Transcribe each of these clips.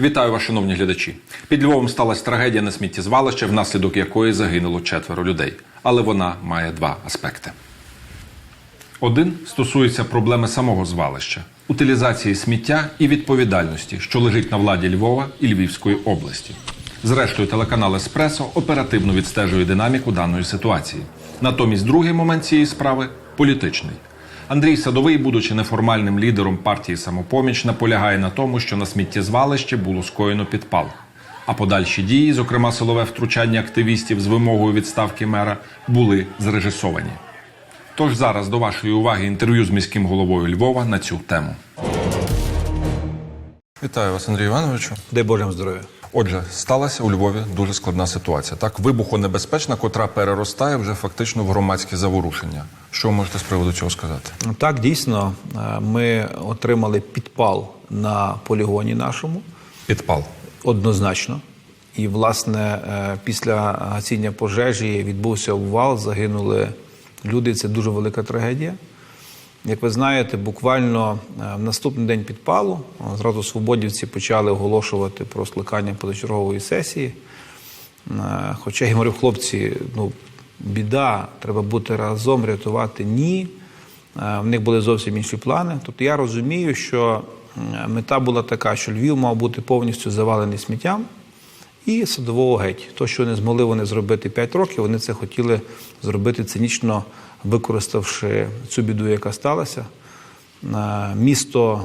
Вітаю вас, шановні глядачі. Під Львовом сталася трагедія на сміттєзвалище, внаслідок якої загинуло четверо людей. Але вона має два аспекти. Один стосується проблеми самого звалища, утилізації сміття і відповідальності, що лежить на владі Львова і Львівської області. Зрештою, телеканал Еспресо оперативно відстежує динаміку даної ситуації. Натомість, другий момент цієї справи політичний. Андрій Садовий, будучи неформальним лідером партії самопоміч, наполягає на тому, що на сміттєзвалищі було скоєно підпал. А подальші дії, зокрема силове втручання активістів з вимогою відставки мера, були зрежисовані. Тож зараз до вашої уваги інтерв'ю з міським головою Львова на цю тему. Вітаю вас, Андрій Івановичу. Дай Боже вам здоров'я. Отже, сталася у Львові дуже складна ситуація. Так, вибухонебезпечна, котра переростає вже фактично в громадські заворушення. Що ви можете з приводу цього сказати? Так, дійсно, е, ми отримали підпал на полігоні нашому Підпал. однозначно. І, власне, е, після гасіння пожежі відбувся обвал, загинули люди. Це дуже велика трагедія. Як ви знаєте, буквально е, в наступний день підпалу е, зразу свободівці почали оголошувати про скликання позачергової сесії. Е, Хоча я говорив, хлопці, ну біда, треба бути разом, рятувати. Ні. В них були зовсім інші плани. Тобто я розумію, що мета була така, що Львів мав бути повністю завалений сміттям і садового геть. То, що не змогли вони зробити 5 років, вони це хотіли зробити цинічно, використавши цю біду, яка сталася. Е, Місто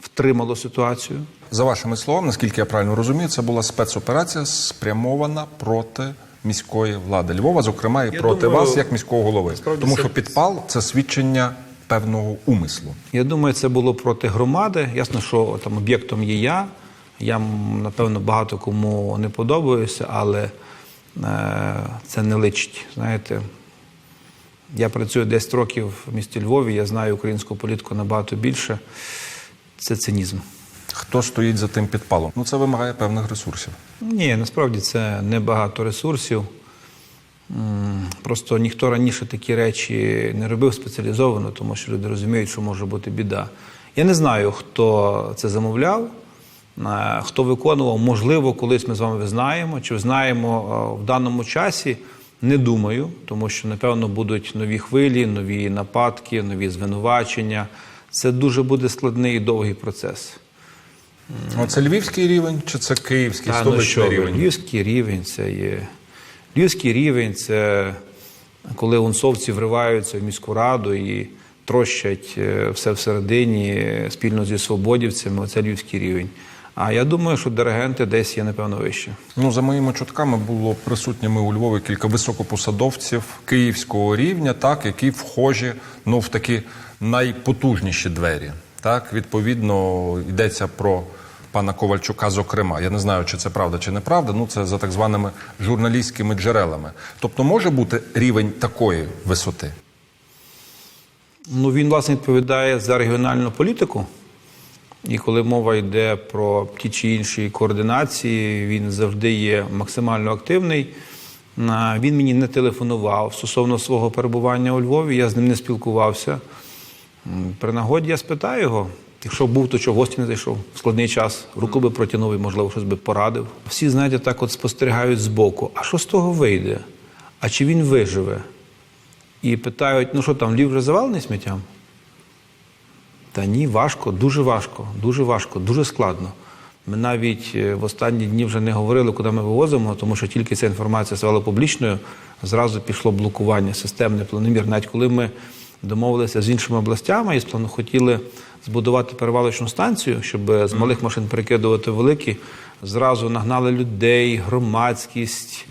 втримало ситуацію. За вашими словами, наскільки я правильно розумію, це була спецоперація спрямована проти міської влади Львова, зокрема і Я проти думаю, вас, як міського голови. справді Тому це- що підпал це свідчення певного умислу. Я думаю, це було проти громади. Ясно, що там об'єктом є я. Я, напевно, багато кому не подобаюся, але е, це не личить. Знаєте, я працюю 10 років в місті Львові, я знаю українську політику набагато більше. Це цинізм. Хто стоїть за тим підпалом? Ну це вимагає певних ресурсів. Ні, насправді це небагато ресурсів. Просто ніхто раніше такі речі не робив спеціалізовано, тому що люди розуміють, що може бути біда. Я не знаю, хто це замовляв, е, хто виконував. Можливо, колись ми з вами знаємо, чи знаємо е, в даному часі. Не думаю, тому що напевно будуть нові хвилі, нові нападки, нові звинувачення. Це дуже буде складний і довгий процес. Це львівський рівень чи це київський Та, ну що рівень? Львівський рівень це є. Львівський рівень це коли унцовці вриваються в міську раду і трощать е, все всередині спільно зі свободівцями. Оце львівський рівень. А я думаю, що диригенти десь є, напевно, вище. Ну, за моїми чутками, було присутніми у Львові кілька високопосадовців київського рівня, так, які вхожі ну, в такі найпотужніші двері. Так, відповідно, йдеться про пана Ковальчука, зокрема. Я не знаю, чи це правда, чи неправда. Ну, це за так званими журналістськими джерелами. Тобто, може бути рівень такої висоти. Ну, він, власне, відповідає за регіональну політику. І коли мова йде про ті чи інші координації, він завжди є максимально активний. Він мені не телефонував стосовно свого перебування у Львові, я з ним не спілкувався. При нагоді я спитаю його. Якщо був, то чого гості не зайшов в складний час, руку би протягнув і, можливо, щось би порадив. Всі, знаєте, так от спостерігають збоку. А що з того вийде? А чи він виживе? І питають: ну що там, Львів вже завалений сміттям? Та ні, важко, дуже важко, дуже важко, дуже складно. Ми навіть е, в останні дні вже не говорили, куди ми вивозимо, тому що тільки ця інформація стала публічною, зразу пішло блокування системне, планомір. Навіть коли ми домовилися з іншими областями і сплану- хотіли збудувати перевалочну станцію, щоб з малих машин перекидувати великі, зразу нагнали людей, громадськість,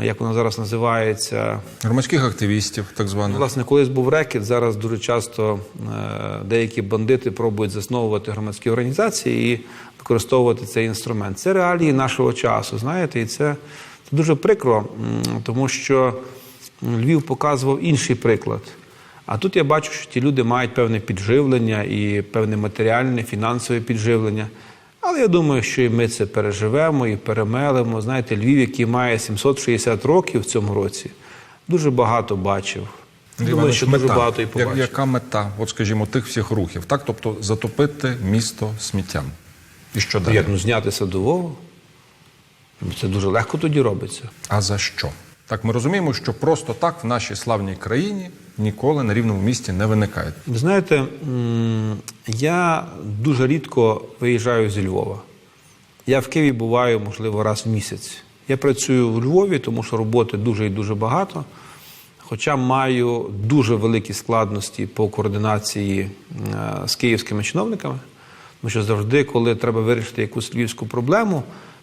як вона зараз називається, Громадських активістів, так званих. Власне, колись був рекет. Зараз дуже часто е, деякі бандити пробують засновувати громадські організації і використовувати цей інструмент. Це реалії нашого часу, знаєте, і це, це дуже прикро, тому що Львів показував інший приклад. А тут я бачу, що ті люди мають певне підживлення і певне матеріальне, фінансове підживлення. Але я думаю, що і ми це переживемо і перемелимо. Знаєте, Львів, який має 760 років в цьому році, дуже багато бачив. Думаю, що дуже мета. багато і Я- побачив. Яка мета, от скажімо, тих всіх рухів? Так, тобто затопити місто сміттям. І що далі? Як ну зняти садового? Це дуже легко тоді робиться. А за що? Так, ми розуміємо, що просто так в нашій славній країні ніколи на рівному місці не виникає. Ви знаєте, я дуже рідко виїжджаю зі Львова. Я в Києві буваю, можливо, раз в місяць. Я працюю в Львові, тому що роботи дуже і дуже багато. Хоча маю дуже великі складності по координації е, з київськими чиновниками, тому що завжди, коли треба вирішити якусь львівську проблему,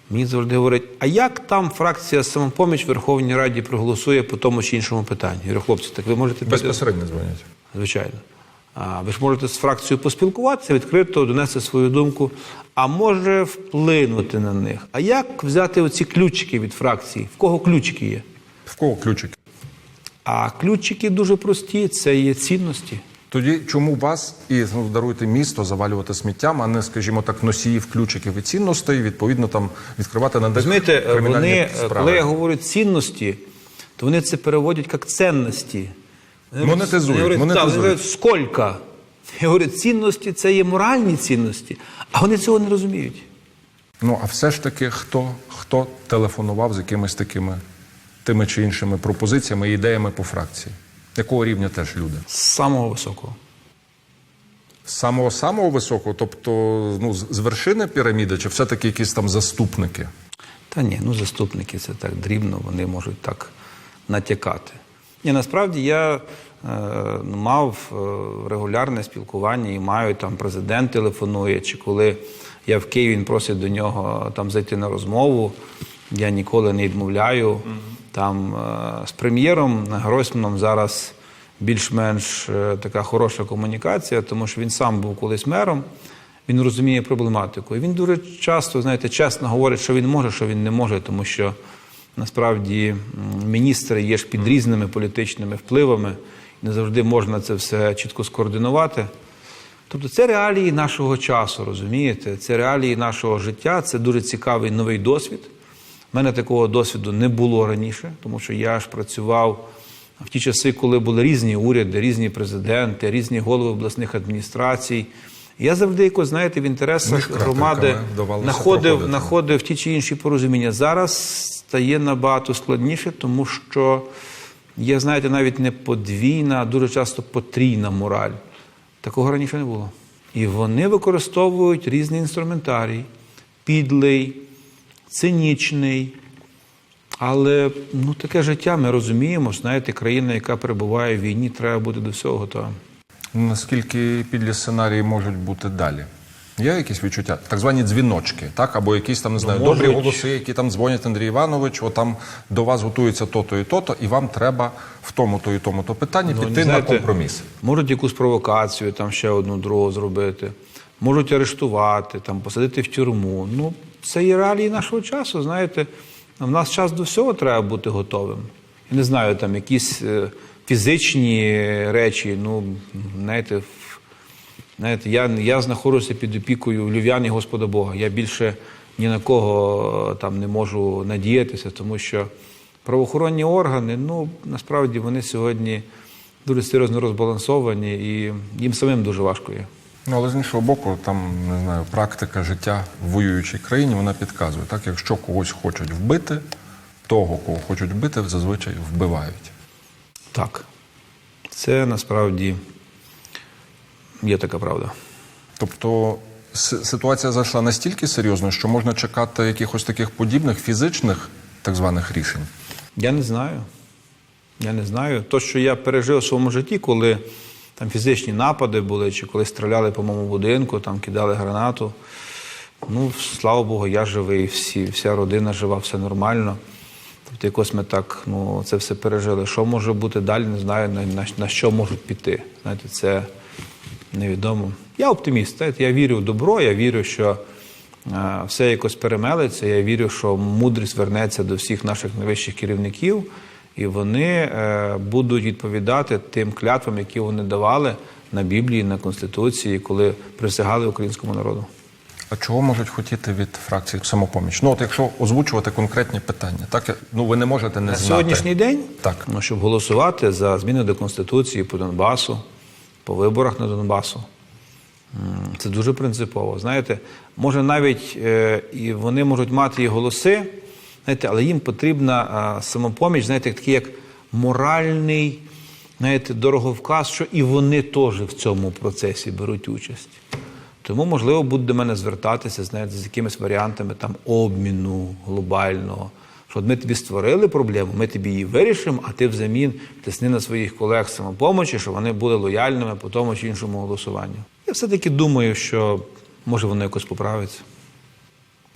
мені завжди говорять, а як там фракція самопоміч в Верховній Раді проголосує по тому чи іншому питанню? Я говорю, хлопці, так ви можете Безпосередньо дзвонять. Звичайно. А ви ж можете з фракцією поспілкуватися, відкрито донести свою думку, а може вплинути на них. А як взяти оці ключики від фракції? В кого ключики є? В кого ключики? А ключики дуже прості це є цінності. Тоді чому вас і ну, даруйте місто завалювати сміттям, а не, скажімо так, носіїв ключиків і цінностей, відповідно там відкривати на Розумієте, вони, е, справи? коли я говорю цінності, то вони це переводять як цінності. Монетизують, вони говорять, монетизують. Вони говорять, скільки? Я говорю, цінності це є моральні цінності, а вони цього не розуміють. Ну а все ж таки, хто, хто телефонував з якимись такими тими чи іншими пропозиціями і ідеями по фракції? Якого рівня теж люди? З самого високого. З самого самого високого, тобто ну, з вершини піраміди, чи все-таки якісь там заступники? Та ні, ну заступники це так дрібно, вони можуть так натякати. Ні, насправді я е, мав е, регулярне спілкування і маю там президент телефонує, чи коли я в Києві він просить до нього там зайти на розмову. Я ніколи не відмовляю. Там е, з прем'єром Гройсманом зараз більш-менш е, така хороша комунікація, тому що він сам був колись мером. Він розуміє проблематику. І він дуже часто, знаєте, чесно говорить, що він може, що він не може, тому що насправді міністри є ж під різними політичними впливами, і не завжди можна це все чітко скоординувати. Тобто це реалії нашого часу, розумієте? Це реалії нашого життя, це дуже цікавий новий досвід. У мене такого досвіду не було раніше, тому що я ж працював в ті часи, коли були різні уряди, різні президенти, різні голови обласних адміністрацій. Я завжди якось, знаєте, в інтересах громади знаходив, знаходив ті чи інші порозуміння. Зараз стає набагато складніше, тому що є, знаєте, навіть не подвійна, а дуже часто потрійна мораль. Такого раніше не було. І вони використовують різний інструментарій, підлий, цинічний. Але ну, таке життя ми розуміємо. Знаєте, країна, яка перебуває в війні, треба бути до всього готовим. Наскільки підлі сценарії можуть бути далі? Є якісь відчуття? Так звані дзвіночки, так? Або якісь там, не знаю, можуть. добрі голоси, які там дзвонять Андрій Іванович, от там до вас готується то-то і то-то, і вам треба в тому-то і тому-то питанні Ну, піти знаєте, на компроміс. Можуть якусь провокацію, там ще одну другу зробити, можуть арештувати, там, посадити в тюрму. Ну, це є реалії нашого часу. Знаєте, в нас час до всього треба бути готовим. Я не знаю, там якісь е, фізичні речі, ну, знаєте, Знаєте, я, я знаходжуся під опікою Львів'ян і Господа Бога. Я більше ні на кого е, там не можу надіятися, тому що правоохоронні органи, ну насправді вони сьогодні дуже серйозно розбалансовані і їм самим дуже важко є. Ну, але з іншого боку, там не знаю, практика життя в воюючій країні вона підказує. Так, якщо когось хочуть вбити, того, кого хочуть вбити, зазвичай вбивають. Так, це насправді є така правда. Тобто ситуація зайшла настільки серйозно, що можна чекати якихось таких подібних фізичних так званих рішень. Я не знаю. Я не знаю. То, що я пережив у своєму житті, коли там фізичні напади були, чи коли стріляли по моєму будинку, там кидали гранату. Ну, слава Богу, я живий, всі, вся родина жива, все нормально. Тобто якось ми так ну, це все пережили. Що може бути далі, не знаю, на, на, на що можуть піти. Знаєте, це невідомо. Я оптиміст. Знаєте, я вірю в добро, я вірю, що е, все якось перемелиться. Я вірю, що мудрість вернеться до всіх наших найвищих керівників, і вони е, будуть відповідати тим клятвам, які вони давали на Біблії, на Конституції, коли присягали українському народу. А чого можуть хотіти від фракції самопоміч? Ну, от якщо озвучувати конкретні питання, так ну ви не можете не На знати. сьогоднішній день, Так. ну, щоб голосувати за зміни до Конституції по Донбасу, по виборах на Донбасу, Це дуже принципово. Знаєте, може навіть е, і вони можуть мати і голоси, знаєте, але їм потрібна самопоміч, знаєте, такий як моральний, знаєте, дороговказ, що і вони теж в цьому процесі беруть участь. Тому, можливо, будуть до мене звертатися, знаєте, з якимись варіантами там обміну глобального. Що ми тобі створили проблему, ми тобі її вирішимо, а ти взамін тисни на своїх колег самопомочі, щоб вони були лояльними по тому чи іншому голосуванню. Я все-таки думаю, що може воно якось поправиться.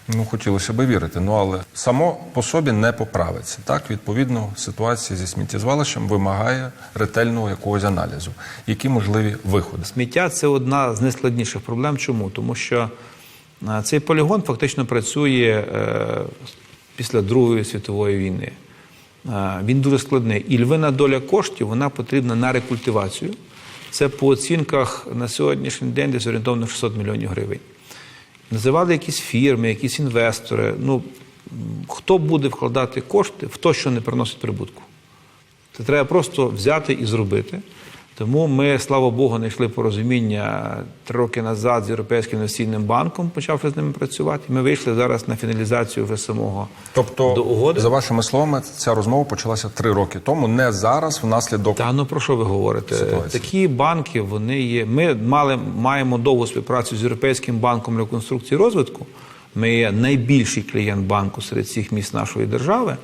Ну, хотілося б вірити. Ну але само по собі не поправиться. Так, відповідно, ситуація зі сміттєзвалищем вимагає ретельного якогось аналізу. Які можливі виходи? Сміття це одна з найскладніших проблем. Чому? Тому що е, цей полігон фактично працює е, після Другої світової війни. Е, Він дуже складний. І львина доля коштів вона потрібна на рекультивацію. Це по оцінках на сьогоднішній день десь орієнтовно 600 мільйонів гривень. Називали якісь фірми, якісь інвестори. Ну, хто буде вкладати кошти в те, що не приносить прибутку? Це треба просто взяти і зробити. Тому ми, слава Богу, знайшли порозуміння три роки назад з Європейським інвестиційним банком, почавши з ними працювати. Ми вийшли зараз на фіналізацію вже самого Тобто, до угоди. за вашими словами, ця розмова почалася три роки тому, не зараз, внаслідок Та ну про що ви говорите? Ситуація. Такі банки вони є. Ми мали маємо довгу співпрацю з Європейським банком реконструкції і розвитку. Ми є найбільший клієнт банку серед всіх міст нашої держави.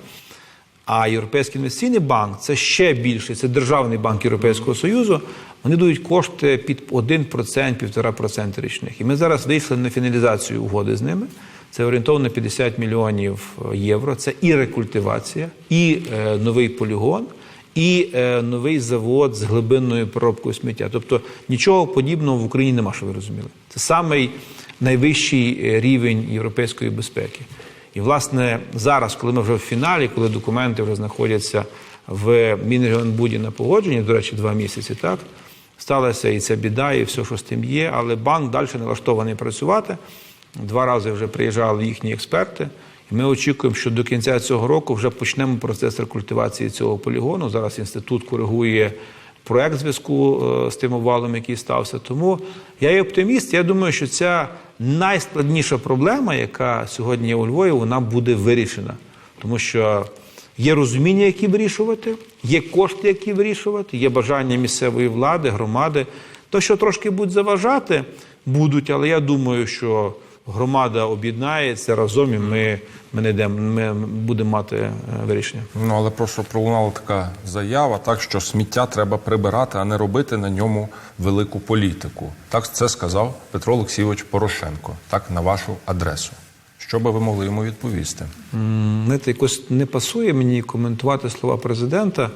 А Європейський інвестиційний банк це ще більше. Це державний банк Європейського Союзу. Вони дають кошти під 1%, 1,5% річних. І ми зараз вийшли на фіналізацію угоди з ними. Це орієнтовно 50 мільйонів євро. Це і рекультивація, і е, новий полігон, і е, новий завод з глибинною переробкою сміття. Тобто нічого подібного в Україні нема, що ви розуміли. Це самий найвищий е, рівень європейської безпеки. І, власне, зараз, коли ми вже в фіналі, коли документи вже знаходяться в Мінрегіонбуді на погодженні, до речі, два місяці, так, сталася і ця біда, і все, що з тим є, але банк далі налаштований працювати. Два рази вже приїжджали їхні експерти. І ми очікуємо, що до кінця цього року вже почнемо процес рекультивації цього полігону. Зараз інститут коригує проект зв'язку е, з тим обвалом, який стався. Тому я є оптиміст. Я думаю, що ця найскладніша проблема, яка сьогодні є у Львові, вона буде вирішена. Тому що є розуміння, які вирішувати, є кошти, які вирішувати, є бажання місцевої влади, громади. То, що трошки будуть заважати, будуть, але я думаю, що громада об'єднається разом, і ми, ми, не йдемо, ми будемо мати е, вирішення. Ну але просто пролунала така заява, так що сміття треба прибирати, а не робити на ньому велику політику. Так це сказав Петро Олексійович Порошенко, так на вашу адресу. Що би ви могли йому відповісти? Знаєте, якось не пасує мені коментувати слова президента.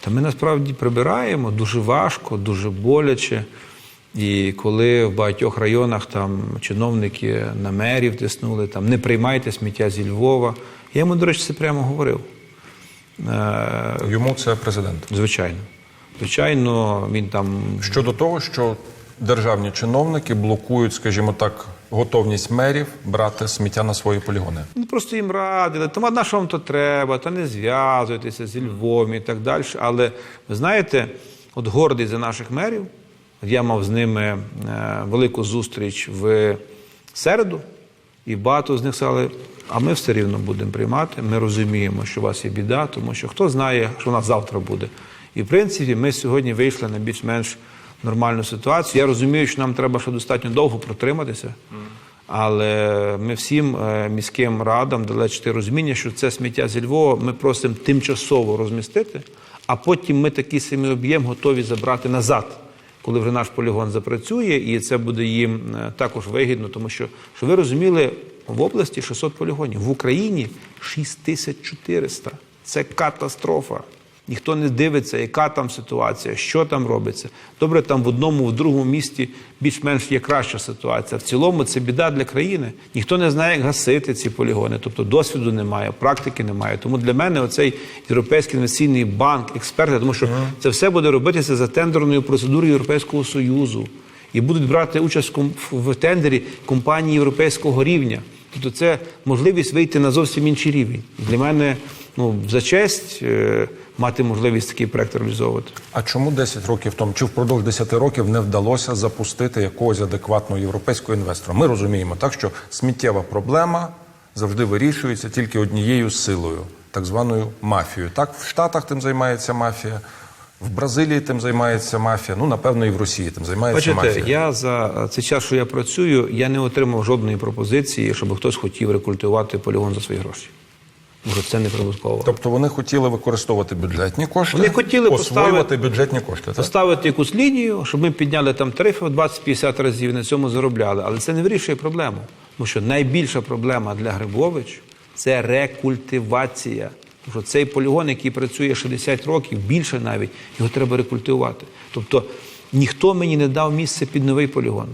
Та ми насправді прибираємо дуже важко, дуже боляче. І коли в багатьох районах там чиновники на мерів тиснули, там не приймайте сміття зі Львова. Я йому, до речі, це прямо говорив. Е, Йому це президент. звичайно. Звичайно, він там Щодо того, що державні чиновники блокують, скажімо так, готовність мерів брати сміття на свої полігони. Ну, просто їм радили, тому на що вам то треба, та не зв'язуйтеся зі Львовом і так далі. Але ви знаєте, от гордий за наших мерів, я мав з ними е, велику зустріч в середу, і багато з них сказали, а ми все рівно будемо приймати. Ми розуміємо, що у вас є біда, тому що хто знає, що у нас завтра буде. І в принципі, ми сьогодні вийшли на більш-менш нормальну ситуацію. Я розумію, що нам треба ще достатньо довго протриматися. Але ми всім е, міським радам дали чити розуміння, що це сміття зі Львова ми просимо тимчасово розмістити, а потім ми такий самий об'єм готові забрати назад, коли вже наш полігон запрацює, і це буде їм е, також вигідно, тому що, що ви розуміли, в області 600 полігонів, в Україні 6400. Це катастрофа. Ніхто не дивиться, яка там ситуація, що там робиться. Добре, там в одному, в другому місті більш-менш є краща ситуація. В цілому це біда для країни. Ніхто не знає, як гасити ці полігони. Тобто досвіду немає, практики немає. Тому для мене оцей Європейський інвестиційний банк, експерти, тому що це все буде робитися за тендерною процедурою Європейського Союзу. І будуть брати участь в тендері компанії європейського рівня. Тобто це можливість вийти на зовсім інший рівень. Для мене ну, за честь е, мати можливість такий проект реалізовувати. А чому 10 років тому, чи впродовж 10 років не вдалося запустити якогось адекватного європейського інвестора? Ми розуміємо так, що сміттєва проблема завжди вирішується тільки однією силою, так званою мафією. Так, в Штатах тим займається мафія, в Бразилії тим займається мафія. Ну, напевно, і в Росії тим займається Бачите, мафія. я за цей час, що я працюю, я не отримав жодної пропозиції, щоб хтось хотів рекультивувати полігон за свої гроші. Може, це не прибутково. Тобто вони хотіли використовувати бюджетні кошти, Вони хотіли освоювати поставити- бюджетні кошти. Так? Поставити якусь лінію, щоб ми підняли там тарифи в 20-50 разів, і на цьому заробляли. Але це не вирішує проблему. Тому що найбільша проблема для Грибович це рекультивація. Тому що цей полігон, який працює 60 років, більше навіть, його треба рекультивувати. Тобто ніхто мені не дав місце під новий полігон.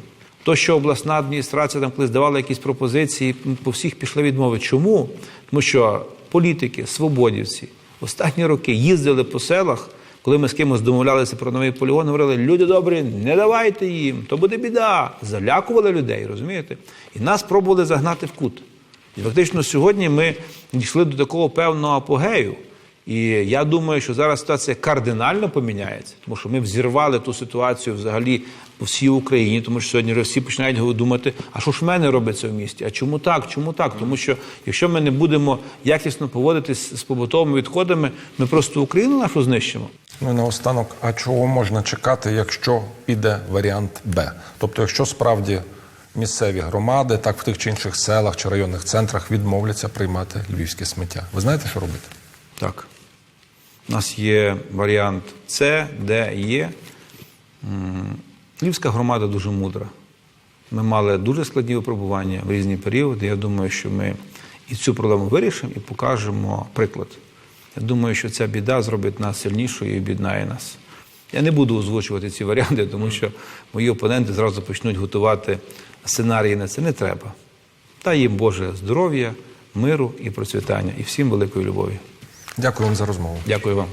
То, що обласна адміністрація там колись давала якісь пропозиції, по всіх пішли відмови. Чому? Тому що політики, свободівці останні роки їздили по селах, коли ми з кимось домовлялися про новий полігон, говорили, люди добрі, не давайте їм, то буде біда. Залякували людей, розумієте? І нас пробували загнати в кут. І фактично сьогодні ми дійшли до такого певного апогею. І я думаю, що зараз ситуація кардинально поміняється, тому що ми взірвали ту ситуацію взагалі по всій Україні, тому що сьогодні всі починають думати, а що ж в мене робиться в місті? А чому так? Чому так? Тому що якщо ми не будемо якісно поводитись з побутовими відходами, ми просто Україну нашу знищимо. Ну і наостанок, а чого можна чекати, якщо піде варіант Б? Тобто, якщо справді місцеві громади, так в тих чи інших селах чи районних центрах відмовляться приймати львівське сміття. Ви знаєте, що робити? Так. У нас є варіант С, Д, Є. Львівська громада дуже мудра. Ми мали дуже складні випробування в різні періоди. Я думаю, що ми і цю проблему вирішимо і покажемо приклад. Я думаю, що ця біда зробить нас сильнішою і об'єднає нас. Я не буду озвучувати ці варіанти, тому що мої опоненти зразу почнуть готувати сценарії на це. Не треба. Та їм Боже здоров'я, миру і процвітання. І всім великої любові. Дякую вам за розмову. Дякую вам.